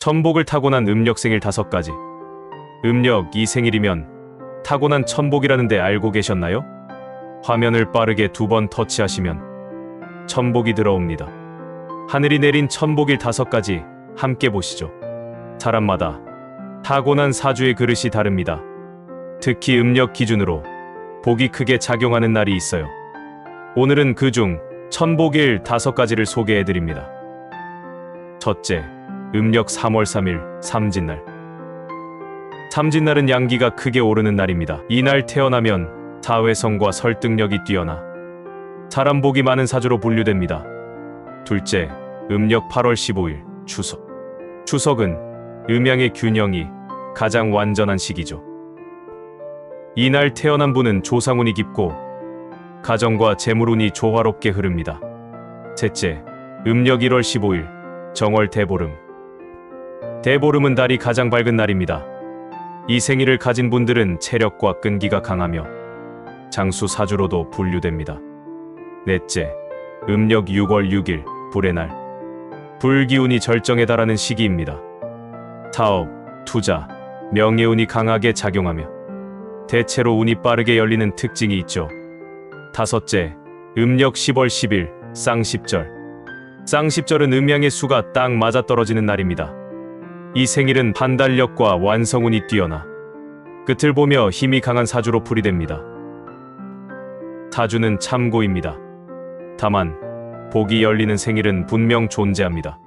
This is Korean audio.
천복을 타고난 음력 생일 다섯 가지. 음력 이 생일이면 타고난 천복이라는데 알고 계셨나요? 화면을 빠르게 두 번 터치하시면 천복이 들어옵니다. 하늘이 내린 천복일 다섯 가지 함께 보시죠. 사람마다 타고난 사주의 그릇이 다릅니다. 특히 음력 기준으로 복이 크게 작용하는 날이 있어요. 오늘은 그 중 천복일 다섯 가지를 소개해 드립니다. 첫째, 음력 3월 3일 삼진날. 삼진날은 양기가 크게 오르는 날입니다. 이날 태어나면 사회성과 설득력이 뛰어나 사람 복이 많은 사주로 분류됩니다. 둘째, 음력 8월 15일 추석. 추석은 음양의 균형이 가장 완전한 시기죠. 이날 태어난 분은 조상운이 깊고 가정과 재물운이 조화롭게 흐릅니다. 셋째, 음력 1월 15일 정월 대보름. 대보름은 달이 가장 밝은 날입니다. 이 생일을 가진 분들은 체력과 끈기가 강하며 장수 사주로도 분류됩니다. 넷째, 음력 6월 6일 불의 날. 불기운이 절정에 달하는 시기입니다. 사업, 투자, 명예운이 강하게 작용하며 대체로 운이 빠르게 열리는 특징이 있죠. 다섯째, 음력 10월 10일 쌍십절. 쌍십절은 음양의 수가 딱 맞아 떨어지는 날입니다. 이 생일은 판단력과 완성운이 뛰어나 끝을 보며 힘이 강한 사주로 풀이됩니다. 사주는 참고입니다. 다만 복이 열리는 생일은 분명 존재합니다.